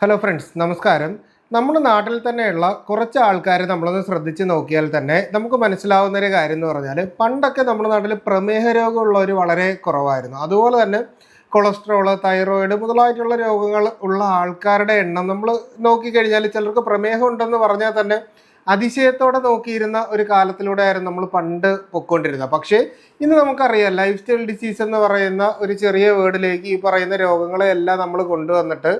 Hello friends നമസ്കാരം. നമ്മുടെ നാട്ടിൽ തന്നെയുള്ള കുറച്ച് ആൾക്കാരെ നമ്മളൊന്ന് ശ്രദ്ധിച്ച് നോക്കിയാൽ തന്നെ നമുക്ക് മനസ്സിലാവുന്ന ഒരു കാര്യം എന്ന് പറഞ്ഞാൽ പണ്ടൊക്കെ നമ്മുടെ നാട്ടിൽ പ്രമേഹ രോഗമുള്ളവർ വളരെ കുറവായിരുന്നു. അതുപോലെ തന്നെ കൊളസ്ട്രോൾ തൈറോയിഡ് മുതലായിട്ടുള്ള രോഗങ്ങൾ ഉള്ള ആൾക്കാരുടെ എണ്ണം നമ്മൾ നോക്കിക്കഴിഞ്ഞാൽ ചിലർക്ക് പ്രമേഹം ഉണ്ടെന്ന് പറഞ്ഞാൽ തന്നെ അതിശയത്തോടെ നോക്കിയിരുന്ന ഒരു കാലത്തിലൂടെ ആയിരുന്നു നമ്മൾ പണ്ട് പൊയ്ക്കൊണ്ടിരുന്നത്. പക്ഷേ ഇന്ന് നമുക്കറിയാം ലൈഫ് സ്റ്റൈൽ ഡിസീസ് എന്ന് പറയുന്ന ഒരു ചെറിയ വേർഡിലേക്ക് ഈ പറയുന്ന രോഗങ്ങളെല്ലാം നമ്മൾ കൊണ്ടുവന്നിട്ട്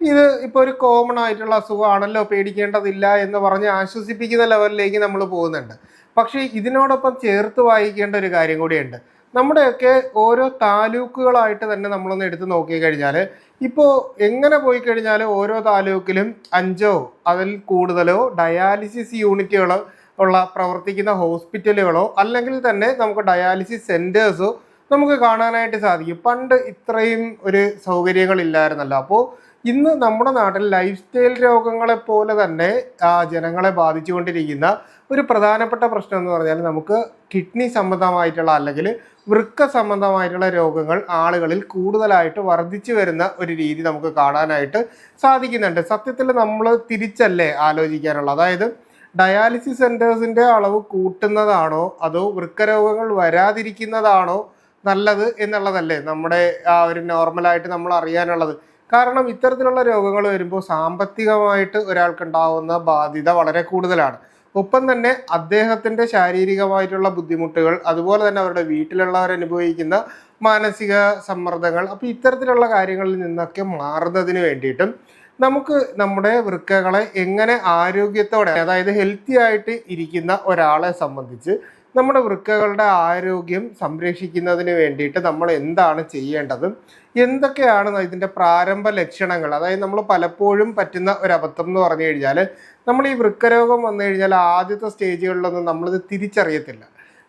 ഇത് ഇപ്പോൾ ഒരു കോമൺ ആയിട്ടുള്ള അസുഖമാണല്ലോ പേടിക്കേണ്ടതില്ല എന്ന് പറഞ്ഞ് ആശ്വസിപ്പിക്കുന്ന ലെവലിലേക്ക് നമ്മൾ പോകുന്നുണ്ട്. പക്ഷേ ഇതിനോടൊപ്പം ചേർത്ത് വായിക്കേണ്ട ഒരു കാര്യം കൂടിയുണ്ട്. നമ്മുടെയൊക്കെ ഓരോ താലൂക്കുകളായിട്ട് തന്നെ നമ്മളൊന്ന് എടുത്ത് നോക്കിക്കഴിഞ്ഞാൽ ഇപ്പോൾ എങ്ങനെ പോയി കഴിഞ്ഞാൽ ഓരോ താലൂക്കിലും അഞ്ചോ അതിൽ കൂടുതലോ ഡയാലിസിസ് യൂണിറ്റുകളോ ഉള്ള പ്രവർത്തിക്കുന്ന ഹോസ്പിറ്റലുകളോ അല്ലെങ്കിൽ തന്നെ നമുക്ക് ഡയാലിസിസ് സെന്റേഴ്സോ നമുക്ക് കാണാനായിട്ട് സാധിക്കും. പണ്ട് ഇത്രയും ഒരു സൗകര്യങ്ങളില്ലായിരുന്നല്ലോ. അപ്പോൾ ഇന്ന് നമ്മുടെ നാട്ടിൽ ലൈഫ് സ്റ്റൈൽ രോഗങ്ങളെ പോലെ തന്നെ ജനങ്ങളെ ബാധിച്ചുകൊണ്ടിരിക്കുന്ന ഒരു പ്രധാനപ്പെട്ട പ്രശ്നം എന്ന് പറഞ്ഞാൽ നമുക്ക് കിഡ്നി സംബന്ധമായിട്ടുള്ള അല്ലെങ്കിൽ വൃക്ക സംബന്ധമായിട്ടുള്ള രോഗങ്ങൾ ആളുകളിൽ കൂടുതലായിട്ട് വർദ്ധിച്ചു വരുന്ന ഒരു രീതി നമുക്ക് കാണാനായിട്ട് സാധിക്കുന്നുണ്ട്. സത്യത്തിൽ നമ്മൾ തിരിച്ചല്ലേ ആലോചിക്കാനുള്ളത്? അതായത് ഡയാലിസിസ് സെന്റേഴ്സിന്റെ അളവ് കൂട്ടുന്നതാണോ? അതോ വൃക്കരോഗങ്ങൾ വരാതിരിക്കുന്നതാണോ നല്ലത് എന്നുള്ളതല്ലേ നമ്മുടെ ആ ഒരു നോർമലായിട്ട് നമ്മൾ അറിയാനുള്ളത്? കാരണം ഇത്തരത്തിലുള്ള രോഗങ്ങൾ വരുമ്പോൾ സാമ്പത്തികമായിട്ട് ഒരാൾക്കുണ്ടാവുന്ന ബാധ്യത വളരെ കൂടുതലാണ്. ഒപ്പം തന്നെ അദ്ദേഹത്തിന്റെ ശാരീരികമായിട്ടുള്ള ബുദ്ധിമുട്ടുകൾ അതുപോലെ തന്നെ അവരുടെ വീട്ടിലുള്ളവർ അനുഭവിക്കുന്ന മാനസിക സമ്മർദ്ദങ്ങൾ അപ്പോൾ ഇത്തരത്തിലുള്ള കാര്യങ്ങളിൽ നിന്നൊക്കെ മാറുന്നതിന് വേണ്ടിയിട്ടും നമുക്ക് നമ്മുടെ വൃക്കകളെ എങ്ങനെ ആരോഗ്യത്തോടെ അതായത് ഹെൽത്തി ആയിട്ട് ഇരിക്കുന്ന ഒരാളെ സംബന്ധിച്ച് നമ്മുടെ വൃക്കകളുടെ ആരോഗ്യം സംരക്ഷിക്കുന്നതിന് വേണ്ടിയിട്ട് നമ്മൾ എന്താണ് ചെയ്യേണ്ടത്? എന്തൊക്കെയാണ് ഇതിന്റെ പ്രാരംഭ ലക്ഷണങ്ങൾ? അതായത് നമ്മൾ പലപ്പോഴും പറ്റുന്ന ഒരു അബദ്ധം എന്ന് പറഞ്ഞു കഴിഞ്ഞാൽ നമ്മൾ ഈ വൃക്കരോഗം വന്നു കഴിഞ്ഞാൽ ആദ്യത്തെ സ്റ്റേജുകളിലൊന്നും നമ്മളിത് തിരിച്ചറിയത്തില്ല.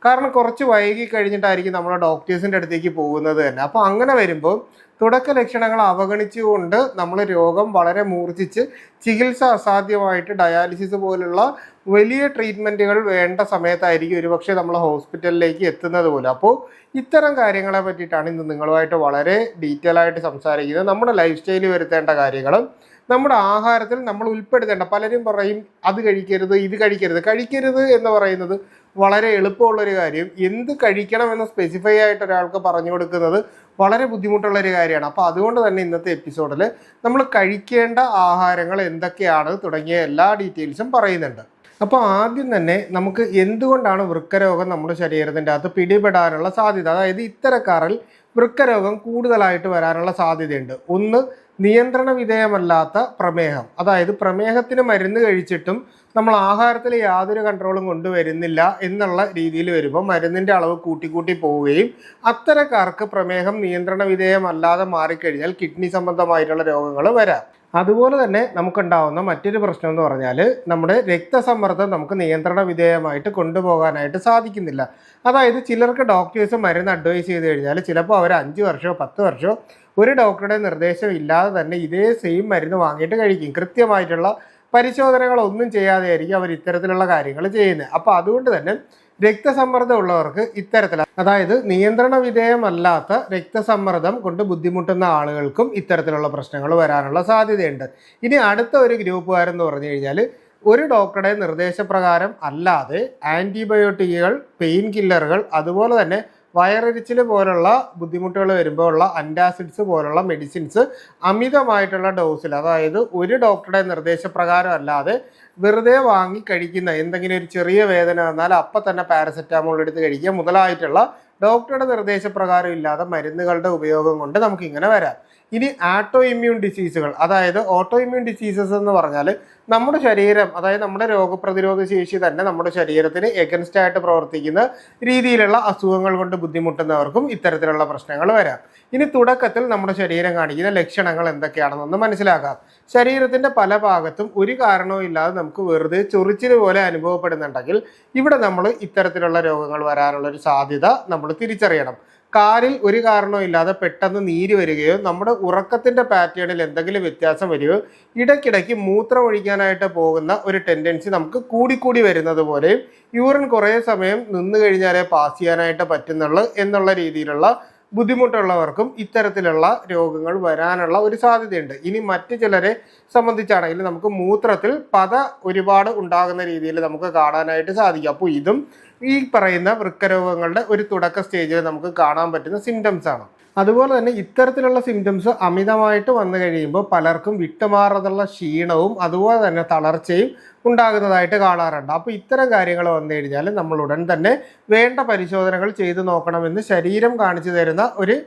കാരണം കുറച്ച് വൈകി കഴിഞ്ഞിട്ടായിരിക്കും നമ്മൾ ഡോക്ടേഴ്സിന്റെ അടുത്തേക്ക് പോകുന്നത് തന്നെ. അപ്പോൾ അങ്ങനെ വരുമ്പോൾ തുടക്ക ലക്ഷണങ്ങൾ അവഗണിച്ചുകൊണ്ട് നമ്മൾ രോഗം വളരെ മൂർച്ഛിച്ച് ചികിത്സ അസാധ്യമായിട്ട് ഡയാലിസിസ് പോലുള്ള വലിയ ട്രീറ്റ്മെന്റുകൾ വേണ്ട സമയത്തായിരിക്കും ഒരുപക്ഷെ നമ്മൾ ഹോസ്പിറ്റലിലേക്ക് എത്തുന്നത് പോലും. അപ്പോൾ ഇത്തരം കാര്യങ്ങളെ പറ്റിയിട്ടാണ് ഇന്ന് നിങ്ങളുമായിട്ട് വളരെ ഡീറ്റെയിൽ ആയിട്ട് സംസാരിക്കുന്നത്. നമ്മുടെ ലൈഫ് സ്റ്റൈലിൽ വരുത്തേണ്ട കാര്യങ്ങളും നമ്മുടെ ആഹാരത്തിൽ നമ്മൾ ഉൾപ്പെടുത്തേണ്ട പലരും പറയും അത് കഴിക്കരുത് ഇത് കഴിക്കരുത്. കഴിക്കരുത് എന്ന് പറയുന്നത് വളരെ എളുപ്പമുള്ളൊരു കാര്യം. എന്ത് കഴിക്കണം എന്ന് സ്പെസിഫൈ ആയിട്ട് ഒരാൾക്ക് പറഞ്ഞു കൊടുക്കുന്നത് വളരെ ബുദ്ധിമുട്ടുള്ള ഒരു കാര്യമാണ്. അപ്പോൾ അതുകൊണ്ട് തന്നെ ഇന്നത്തെ എപ്പിസോഡിൽ നമ്മൾ കഴിക്കേണ്ട ആഹാരങ്ങൾ എന്തൊക്കെയാണ് തുടങ്ങിയ എല്ലാ ഡീറ്റെയിൽസും പറയുന്നുണ്ട്. അപ്പോൾ ആദ്യം തന്നെ നമുക്ക് എന്തുകൊണ്ടാണ് വൃക്കരോഗം നമ്മുടെ ശരീരത്തിന്റെ അകത്ത് പിടിപെടാനുള്ള സാധ്യത? അതായത് ഇത്തരക്കാരിൽ വൃക്കരോഗം കൂടുതലായിട്ട് വരാനുള്ള സാധ്യതയുണ്ട്. ഒന്ന് നിയന്ത്രണ വിധേയമല്ലാത്ത പ്രമേഹം. അതായത് പ്രമേഹത്തിന് മരുന്ന് കഴിച്ചിട്ടും നമ്മൾ ആഹാരത്തിൽ യാതൊരു കൺട്രോളും കൊണ്ടുവരുന്നില്ല എന്നുള്ള രീതിയിൽ വരുമ്പോൾ മരുന്നിന്റെ അളവ് കൂട്ടിക്കൂട്ടി പോവുകയും അത്തരക്കാർക്ക് പ്രമേഹം നിയന്ത്രണ വിധേയമല്ലാതെ മാറിക്കഴിഞ്ഞാൽ കിഡ്നി സംബന്ധമായിട്ടുള്ള രോഗങ്ങൾ വരാം. അതുപോലെ തന്നെ നമുക്കുണ്ടാവുന്ന മറ്റൊരു പ്രശ്നം എന്ന് പറഞ്ഞാൽ നമ്മുടെ രക്തസമ്മർദ്ദം നമുക്ക് നിയന്ത്രണ വിധേയമായിട്ട് കൊണ്ടുപോകാനായിട്ട് സാധിക്കുന്നില്ല. അതായത് ചിലർക്ക് ഡോക്ടേഴ്സ് മരുന്ന് അഡ്വൈസ് ചെയ്ത് കഴിഞ്ഞാൽ ചിലപ്പോൾ അവർ അഞ്ച് വർഷമോ പത്ത് വർഷമോ ഒരു ഡോക്ടറുടെ നിർദ്ദേശം ഇല്ലാതെ തന്നെ ഇതേ സെയിം മരുന്ന് വാങ്ങിയിട്ട് കഴിക്കും. കൃത്യമായിട്ടുള്ള പരിശോധനകളൊന്നും ചെയ്യാതെ ആയിരിക്കും അവർ ഇത്തരത്തിലുള്ള കാര്യങ്ങൾ ചെയ്യുന്നത് അപ്പോൾ അതുകൊണ്ട് തന്നെ രക്തസമ്മർദ്ദം ഉള്ളവർക്ക് ഇത്തരത്തിൽ അതായത് നിയന്ത്രണ വിധേയമല്ലാത്ത രക്തസമ്മർദ്ദം കൊണ്ട് ബുദ്ധിമുട്ടുന്ന ആളുകൾക്കും ഇത്തരത്തിലുള്ള പ്രശ്നങ്ങൾ വരാനുള്ള സാധ്യതയുണ്ട്. ഇനി അടുത്ത ഒരു ഗ്രൂപ്പുകാരെന്ന് പറഞ്ഞു കഴിഞ്ഞാൽ ഒരു ഡോക്ടറുടെ നിർദ്ദേശപ്രകാരം അല്ലാതെ ആന്റിബയോട്ടിക്കുകൾ പെയിൻ കില്ലറുകൾ അതുപോലെ തന്നെ വയറെരിച്ചിൽ പോലുള്ള ബുദ്ധിമുട്ടുകൾ വരുമ്പോൾ ഉള്ള അന്റാസിഡ്സ് പോലുള്ള മെഡിസിൻസ് അമിതമായിട്ടുള്ള ഡോസിൽ അതായത് ഒരു ഡോക്ടറുടെ നിർദ്ദേശപ്രകാരം അല്ലാതെ വെറുതെ വാങ്ങി കഴിക്കുന്ന എന്തെങ്കിലും ഒരു ചെറിയ വേദന വന്നാൽ അപ്പം തന്നെ പാരസെറ്റാമോൾ എടുത്ത് കഴിക്കുക. മുതലായിട്ടുള്ള ഡോക്ടറുടെ നിർദ്ദേശപ്രകാരം ഇല്ലാതെ മരുന്നുകളുടെ ഉപയോഗം കൊണ്ട് നമുക്കിങ്ങനെ വരാം. ഇനി ആട്ടോ ഇമ്മ്യൂൺ ഡിസീസുകൾ അതായത് ഓട്ടോ ഇമ്മ്യൂൺ ഡിസീസസ് എന്ന് പറഞ്ഞാൽ നമ്മുടെ ശരീരം അതായത് നമ്മുടെ രോഗപ്രതിരോധ ശേഷി തന്നെ നമ്മുടെ ശരീരത്തിന് എഗൻസ്റ്റ് ആയിട്ട് പ്രവർത്തിക്കുന്ന രീതിയിലുള്ള അസുഖങ്ങൾ കൊണ്ട് ബുദ്ധിമുട്ടുന്നവർക്കും ഇത്തരത്തിലുള്ള പ്രശ്നങ്ങൾ വരാം. ഇനി തുടക്കത്തിൽ നമ്മുടെ ശരീരം കാണിക്കുന്ന ലക്ഷണങ്ങൾ എന്തൊക്കെയാണെന്നൊന്ന് മനസ്സിലാക്കാം. ശരീരത്തിന്റെ പല ഭാഗത്തും ഒരു കാരണവും ഇല്ലാതെ നമുക്ക് വെറുതെ ചൊറിച്ചിൽ പോലെ അനുഭവപ്പെടുന്നുണ്ടെങ്കിൽ ഇവിടെ നമ്മൾ ഇത്തരത്തിലുള്ള രോഗങ്ങൾ വരാനുള്ള ഒരു സാധ്യത നമ്മൾ തിരിച്ചറിയണം. കാലിൽ ഒരു കാരണവും ഇല്ലാതെ പെട്ടെന്ന് നീര് വരികയോ നമ്മുടെ ഉറക്കത്തിന്റെ പാറ്റേണിൽ എന്തെങ്കിലും വ്യത്യാസം വരികയോ ഇടയ്ക്കിടയ്ക്ക് മൂത്രം ഒഴിക്കാനായിട്ട് പോകുന്ന ഒരു ടെൻഡൻസി നമുക്ക് കൂടിക്കൂടി വരുന്നത് പോലെയും യൂറിൻ കുറേ സമയം നിന്ന് കഴിഞ്ഞാലേ പാസ് ചെയ്യാനായിട്ട് പറ്റുന്നുള്ളൂ എന്നുള്ള രീതിയിലുള്ള ബുദ്ധിമുട്ടുള്ളവർക്കും ഇത്തരത്തിലുള്ള രോഗങ്ങൾ വരാനുള്ള ഒരു സാധ്യതയുണ്ട്. ഇനി മറ്റു ചിലരെ സംബന്ധിച്ചാണെങ്കിൽ നമുക്ക് മൂത്രത്തിൽ പത ഒരുപാട് ഉണ്ടാകുന്ന രീതിയിൽ നമുക്ക് കാണാനായിട്ട് സാധിക്കും. അപ്പോൾ ഇതും ഈ പറയുന്ന വൃക്കരോഗങ്ങളുടെ ഒരു തുടക്ക സ്റ്റേജിൽ നമുക്ക് കാണാൻ പറ്റുന്ന സിംറ്റംസ് ആണ്. അതുപോലെ തന്നെ ഇത്തരത്തിലുള്ള സിംറ്റംസ് അമിതമായിട്ട് വന്നു കഴിയുമ്പോൾ പലർക്കും വിട്ടുമാറുന്നുള്ള ക്ഷീണവും അതുപോലെ തന്നെ തളർച്ചയും ഉണ്ടാകുന്നതായിട്ട് കാണാറുണ്ട്. അപ്പോൾ ഇത്തരം കാര്യങ്ങൾ വന്നു കഴിഞ്ഞാൽ നമ്മൾ ഉടൻ തന്നെ വേണ്ട പരിശോധനകൾ ചെയ്തു നോക്കണമെന്ന് ശരീരം കാണിച്ചു തരുന്ന ഒരു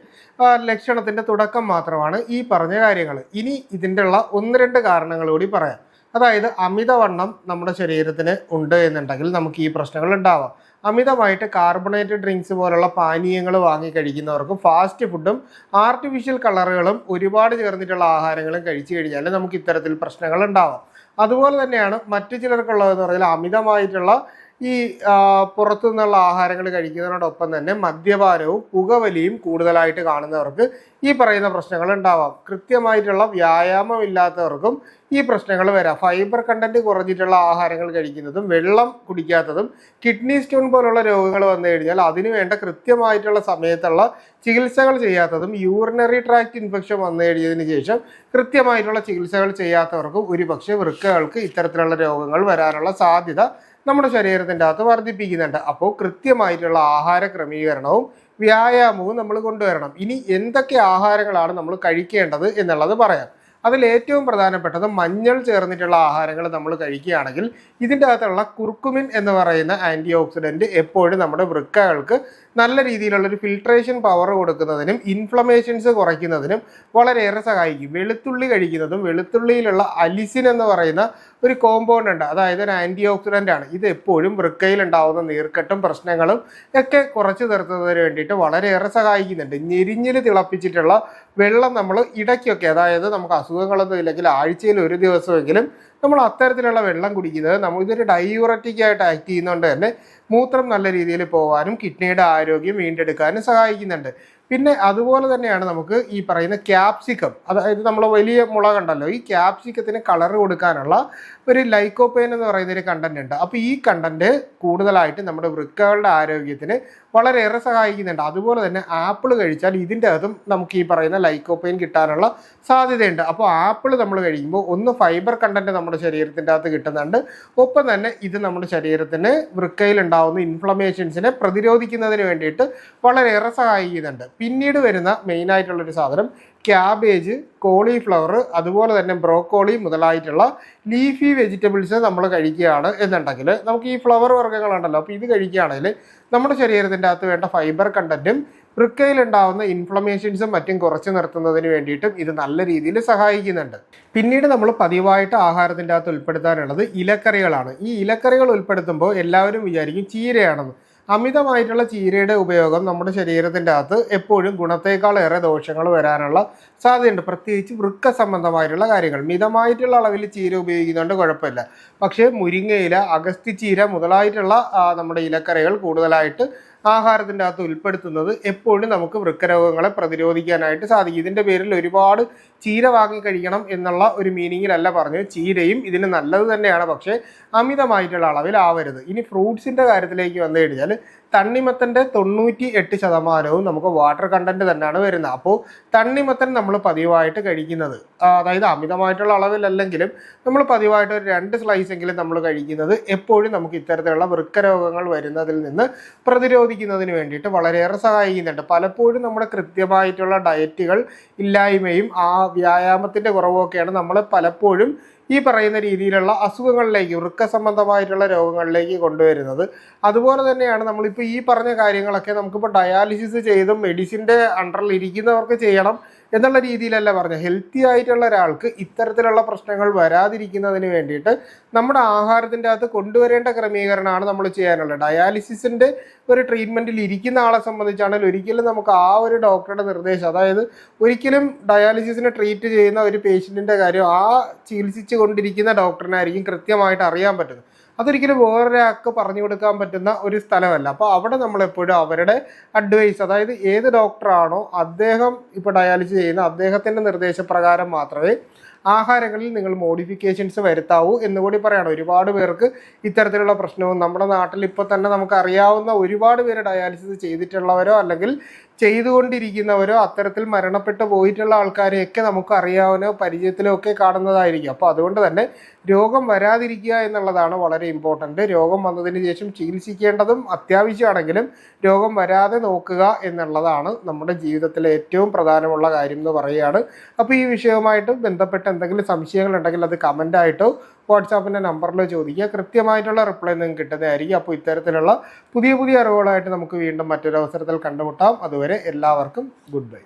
ലക്ഷണത്തിന്റെ തുടക്കം മാത്രമാണ് ഈ പറഞ്ഞ കാര്യങ്ങൾ. ഇനി ഇതിന്റെ ഉള്ള ഒന്ന് രണ്ട് കാരണങ്ങൾ കൂടി പറയാം. അതായത് അമിതവണ്ണം നമ്മുടെ ശരീരത്തിന് ഉണ്ട് എന്നുണ്ടെങ്കിൽ നമുക്ക് ഈ പ്രശ്നങ്ങൾ ഉണ്ടാവാം. അമിതമായിട്ട് കാർബണേറ്റഡ് ഡ്രിങ്ക്സ് പോലുള്ള പാനീയങ്ങൾ വാങ്ങി കഴിക്കുന്നവർക്കും ഫാസ്റ്റ് ഫുഡും ആർട്ടിഫിഷ്യൽ കളറുകളും ഒരുപാട് ചേർന്നിട്ടുള്ള ആഹാരങ്ങളും കഴിച്ചു കഴിഞ്ഞാൽ നമുക്ക് ഇത്തരത്തിൽ പ്രശ്നങ്ങൾ ഉണ്ടാവാം. അതുപോലെ തന്നെയാണ് മറ്റു ചിലർക്കുള്ളതെന്ന് പറഞ്ഞാൽ അമിതമായിട്ടുള്ള ഈ പുറത്തു നിന്നുള്ള ആഹാരങ്ങൾ കഴിക്കുന്നതിനോടൊപ്പം തന്നെ മദ്യപാനവും പുകവലിയും കൂടുതലായിട്ട് കാണുന്നവർക്ക് ഈ പറയുന്ന പ്രശ്നങ്ങൾ ഉണ്ടാവാം. കൃത്യമായിട്ടുള്ള വ്യായാമം ഇല്ലാത്തവർക്കും ഈ പ്രശ്നങ്ങൾ വരാം. ഫൈബർ കണ്ടന്റ് കുറഞ്ഞിട്ടുള്ള ആഹാരങ്ങൾ കഴിക്കുന്നതും വെള്ളം കുടിക്കാത്തതും കിഡ്നി സ്റ്റോൺ പോലുള്ള രോഗങ്ങൾ വന്നു കഴിഞ്ഞാൽ അതിന് വേണ്ട കൃത്യമായിട്ടുള്ള സമയത്തുള്ള ചികിത്സകൾ ചെയ്യാത്തതും യൂറിനറി ട്രാക്ട് ഇൻഫെക്ഷൻ വന്നു കഴിഞ്ഞതിന് ശേഷം കൃത്യമായിട്ടുള്ള ചികിത്സകൾ ചെയ്യാത്തവർക്കും ഒരുപക്ഷെ വൃക്കകൾക്ക് ഇത്തരത്തിലുള്ള രോഗങ്ങൾ വരാനുള്ള സാധ്യത നമ്മുടെ ശരീരത്തിന്റെ അകത്ത് വർദ്ധിപ്പിക്കുന്നുണ്ട്. അപ്പോൾ കൃത്യമായിട്ടുള്ള ആഹാര ക്രമീകരണവും വ്യായാമവും നമ്മൾ കൊണ്ടുവരണം. ഇനി എന്തൊക്കെ ആഹാരങ്ങളാണ് നമ്മൾ കഴിക്കേണ്ടത് എന്നുള്ളത് പറയാം. അതിൽ ഏറ്റവും പ്രധാനപ്പെട്ടത് മഞ്ഞൾ ചേർന്നിട്ടുള്ള ആഹാരങ്ങൾ നമ്മൾ കഴിക്കുകയാണെങ്കിൽ ഇതിന്റെ അകത്തുള്ള കുർക്കുമിൻ എന്ന് പറയുന്ന ആന്റി ഓക്സിഡന്റ് എപ്പോഴും നമ്മുടെ വൃക്കകൾക്ക് നല്ല രീതിയിലുള്ള ഒരു ഫിൽട്രേഷൻ പവർ കൊടുക്കുന്നതിനും ഇൻഫ്ലമേഷൻസ് കുറയ്ക്കുന്നതിനും വളരെയേറെ സഹായിക്കും. വെളുത്തുള്ളി കഴിക്കുന്നതും വെളുത്തുള്ളിയിലുള്ള അലിസിൻ എന്ന് പറയുന്ന ഒരു കോമ്പൗണ്ട് ഉണ്ട്. അതായത് ഒരു ആന്റി ഓക്സിഡന്റ് ആണ്. ഇത് എപ്പോഴും വൃക്കയിൽ ഉണ്ടാവുന്ന നീർക്കെട്ടും പ്രശ്നങ്ങളും ഒക്കെ കുറച്ച് നിർത്തുന്നതിന് വേണ്ടിയിട്ട് വളരെയേറെ സഹായിക്കുന്നുണ്ട്. ഞെരിഞ്ഞിൽ തിളപ്പിച്ചിട്ടുള്ള വെള്ളം നമ്മൾ ഇടയ്ക്കൊക്കെ അതായത് നമുക്ക് അസുഖങ്ങളൊന്നും ഇല്ലെങ്കിൽ ആഴ്ചയിൽ ഒരു ദിവസമെങ്കിലും നമ്മൾ അത്തരത്തിലുള്ള വെള്ളം കുടിക്കുന്നത് നമ്മൾ ഇതൊരു ഡയൂററ്റിക് ആയിട്ട് ആക്ട് ചെയ്യുന്നതുകൊണ്ട് തന്നെ മൂത്രം നല്ല രീതിയിൽ പോകാനും കിഡ്നിയുടെ ആരോഗ്യം വീണ്ടെടുക്കാനും സഹായിക്കുന്നുണ്ട്. പിന്നെ അതുപോലെ തന്നെയാണ് നമുക്ക് ഈ പറയുന്ന ക്യാപ്സിക്കം അതായത് നമ്മൾ വലിയ മുളക് ഉണ്ടല്ലോ ഈ ക്യാപ്സിക്കത്തിന് കളർ കൊടുക്കാനുള്ള ഒരു ലൈക്കോപ്പൈൻ എന്ന് പറയുന്ന ഒരു കണ്ടന്റ് ഉണ്ട്. അപ്പോൾ ഈ കണ്ടന്റ് കൂടുതലായിട്ട് നമ്മുടെ വൃക്കകളുടെ ആരോഗ്യത്തിന് വളരെയേറെ സഹായിക്കുന്നുണ്ട്. അതുപോലെ തന്നെ ആപ്പിൾ കഴിച്ചാൽ ഇതിന്റെ അകത്തും നമുക്ക് ഈ പറയുന്ന ലൈക്കോപ്പെയിൻ കിട്ടാനുള്ള സാധ്യതയുണ്ട്. അപ്പോൾ ആപ്പിൾ നമ്മൾ കഴിക്കുമ്പോൾ ഒന്ന് ഫൈബർ കണ്ടന്റ് നമ്മുടെ ശരീരത്തിന്റെ അകത്ത് കിട്ടുന്നുണ്ട്. ഒപ്പം തന്നെ ഇത് നമ്മുടെ ശരീരത്തിന് വൃക്കയിൽ ഉണ്ടാവുന്ന ഇൻഫ്ലമേഷൻസിനെ പ്രതിരോധിക്കുന്നതിന് വേണ്ടിയിട്ട് വളരെയേറെ സഹായിക്കുന്നുണ്ട്. പിന്നീട് വരുന്ന മെയിൻ ആയിട്ടുള്ളൊരു സാധനം ക്യാബേജ് കോളിഫ്ലവർ അതുപോലെ തന്നെ ബ്രോക്കോളി മുതലായിട്ടുള്ള ലീഫി വെജിറ്റബിൾസ് നമ്മൾ കഴിക്കുകയാണ് എന്നുണ്ടെങ്കിൽ നമുക്ക് ഈ ഫ്ലവർ വർഗങ്ങളുണ്ടല്ലോ. അപ്പോൾ ഇത് കഴിക്കുകയാണെങ്കിൽ നമ്മുടെ ശരീരത്തിന്റെ അകത്ത് വേണ്ട ഫൈബർ കണ്ടന്റും വൃക്കയിലുണ്ടാവുന്ന ഇൻഫ്ലമേഷൻസും മറ്റും കുറച്ച് നിർത്തുന്നതിന് വേണ്ടിയിട്ടും ഇത് നല്ല രീതിയിൽ സഹായിക്കുന്നുണ്ട്. പിന്നീട് നമ്മൾ പതിവായിട്ട് ആഹാരത്തിന്റെ അകത്ത് ഉൾപ്പെടുത്താനുള്ളത് ഇലക്കറികളാണ്. ഈ ഇലക്കറികൾ ഉൾപ്പെടുത്തുമ്പോൾ എല്ലാവരും വിചാരിക്കും ചീരയാണെന്ന്. അമിതമായിട്ടുള്ള ചീരയുടെ ഉപയോഗം നമ്മുടെ ശരീരത്തിന്റെ അകത്ത് എപ്പോഴും ഗുണത്തേക്കാൾ ഏറെ ദോഷങ്ങൾ വരാനുള്ള സാധ്യതയുണ്ട്. പ്രത്യേകിച്ച് വൃക്ക സംബന്ധമായിട്ടുള്ള കാര്യങ്ങൾ. മിതമായിട്ടുള്ള അളവിൽ ചീര ഉപയോഗിക്കുന്നതുകൊണ്ട് കുഴപ്പമില്ല. പക്ഷേ മുരിങ്ങയില അഗസ്തി ചീര മുതലായിട്ടുള്ള നമ്മുടെ ഇലക്കറികൾ കൂടുതലായിട്ട് ആഹാരത്തിന്റെ അകത്ത് ഉൾപ്പെടുത്തുന്നത് എപ്പോഴും നമുക്ക് വൃക്കരോഗങ്ങളെ പ്രതിരോധിക്കാനായിട്ട് സാധിക്കും. ഇതിന്റെ പേരിൽ ഒരുപാട് ചീര വാങ്ങി കഴിക്കണം എന്നുള്ള ഒരു മീനിങ്ങിലല്ല പറഞ്ഞത്. ചീരയും ഇതിന് നല്ലത് തന്നെയാണ്. പക്ഷേ അമിതമായിട്ടുള്ള അളവിൽ ആവരുത് ഇനി ഫ്രൂട്ട്സിന്റെ കാര്യത്തിലേക്ക് വന്നു കഴിഞ്ഞാൽ തണ്ണിമത്തന്റെ തൊണ്ണൂറ്റി എട്ട് ശതമാനവും നമുക്ക് വാട്ടർ കണ്ടന്റ് തന്നെയാണ് വരുന്നത്. അപ്പോൾ തണ്ണിമത്തൻ നമ്മൾ പതിവായിട്ട് കഴിക്കുന്നത് അതായത് അമിതമായിട്ടുള്ള അളവിലല്ലെങ്കിലും നമ്മൾ പതിവായിട്ട് ഒരു രണ്ട് സ്ലൈസ് എങ്കിലും നമ്മൾ കഴിക്കുന്നത് എപ്പോഴും നമുക്ക് ഇത്തരത്തിലുള്ള വൃക്കരോഗങ്ങൾ വരുന്നതിൽ നിന്ന് പ്രതിരോധിക്കുന്നതിന് വേണ്ടിയിട്ട് വളരെയേറെ സഹായിക്കുന്നുണ്ട്. പലപ്പോഴും നമ്മുടെ കൃത്യമായിട്ടുള്ള ഡയറ്റുകൾ ഇല്ലായ്മയും ആ വ്യായാമത്തിന്റെ കുറവൊക്കെയാണ് നമ്മൾ പലപ്പോഴും ഈ പറയുന്ന രീതിയിലുള്ള അസുഖങ്ങളിലേക്ക് വൃക്ക സംബന്ധമായിട്ടുള്ള രോഗങ്ങളിലേക്ക് കൊണ്ടുവരുന്നത്. അതുപോലെ തന്നെയാണ് നമ്മളിപ്പോൾ ഈ പറഞ്ഞ കാര്യങ്ങളൊക്കെ നമുക്കിപ്പോൾ ഡയാലിസിസ് ചെയ്തും മെഡിസിന്റെ അണ്ടറിൽ ഇരിക്കുന്നവർക്ക് ചെയ്യണം. എന്നുള്ള രീതിയിലല്ല പറഞ്ഞത്. ഹെൽത്തി ആയിട്ടുള്ള ഒരാൾക്ക് ഇത്തരത്തിലുള്ള പ്രശ്നങ്ങൾ വരാതിരിക്കുന്നതിന് വേണ്ടിയിട്ട് നമ്മുടെ ആഹാരത്തിന്റെ അകത്ത് കൊണ്ടുവരേണ്ട ക്രമീകരണമാണ് നമ്മൾ ചെയ്യാനുള്ളത്. ഡയാലിസിസിന്റെ ഒരു ട്രീറ്റ്മെന്റിൽ ഇരിക്കുന്ന ആളെ സംബന്ധിച്ചാണെങ്കിൽ ഒരിക്കലും നമുക്ക് ആ ഒരു ഡോക്ടറുടെ നിർദ്ദേശം അതായത് ഒരിക്കലും ഡയാലിസിസിനെ ട്രീറ്റ് ചെയ്യുന്ന ഒരു പേഷ്യന്റിന്റെ കാര്യം ആ ചികിത്സിച്ചു കൊണ്ടിരിക്കുന്ന ഡോക്ടറിനായിരിക്കും കൃത്യമായിട്ട് അറിയാൻ പറ്റുന്നത്. അതൊരിക്കലും വേറൊരാൾക്ക് പറഞ്ഞു കൊടുക്കാൻ പറ്റുന്ന ഒരു സ്ഥലമല്ല. അപ്പോൾ അവിടെ നമ്മളെപ്പോഴും അവരുടെ അഡ്വൈസ് അതായത് ഏത് ഡോക്ടറാണോ അദ്ദേഹം ഇപ്പോൾ ഡയാലിസിസ് ചെയ്യുന്ന അദ്ദേഹത്തിന്റെ നിർദ്ദേശപ്രകാരം മാത്രമേ ആഹാരങ്ങളിൽ നിങ്ങൾ മോഡിഫിക്കേഷൻസ് വരുത്താവൂ എന്നുകൂടി പറയണം. ഒരുപാട് പേർക്ക് ഇത്തരത്തിലുള്ള പ്രശ്നവും നമ്മുടെ നാട്ടിൽ ഇപ്പോൾ തന്നെ നമുക്ക് അറിയാവുന്ന ഒരുപാട് പേര് ഡയാലിസിസ് ചെയ്തിട്ടുള്ളവരോ അല്ലെങ്കിൽ ചെയ്തുകൊണ്ടിരിക്കുന്നവരോ അത്തരത്തിൽ മരണപ്പെട്ടു പോയിട്ടുള്ള ആൾക്കാരെയൊക്കെ നമുക്ക് അറിയാവുന്ന പരിചയത്തിലോ ഒക്കെ കാണുന്നതായിരിക്കും. അപ്പോൾ അതുകൊണ്ട് തന്നെ രോഗം വരാതിരിക്കുക എന്നുള്ളതാണ് വളരെ ഇമ്പോർട്ടന്റ് രോഗം വന്നതിന് ശേഷം ചികിത്സിക്കേണ്ടതും അത്യാവശ്യമാണെങ്കിലും രോഗം വരാതെ നോക്കുക എന്നുള്ളതാണ് നമ്മുടെ ജീവിതത്തിലെ ഏറ്റവും പ്രധാനമുള്ള കാര്യം എന്ന് പറയുകയാണ്. അപ്പോൾ ഈ വിഷയവുമായിട്ട് ബന്ധപ്പെട്ട് എന്തെങ്കിലും സംശയങ്ങൾ ഉണ്ടെങ്കിൽ അത് കമന്റായിട്ടോ വാട്സാപ്പിന്റെ നമ്പറിലോ ചോദിക്കുക. കൃത്യമായിട്ടുള്ള റിപ്ലൈ നിങ്ങൾക്ക് കിട്ടുന്നതായിരിക്കും. അപ്പോൾ ഇത്തരത്തിലുള്ള പുതിയ പുതിയ അറിവുകളായിട്ട് നമുക്ക് വീണ്ടും മറ്റൊരു അവസരത്തിൽ കണ്ടുമുട്ടാം. അതുവരെ എല്ലാവർക്കും ഗുഡ് ബൈ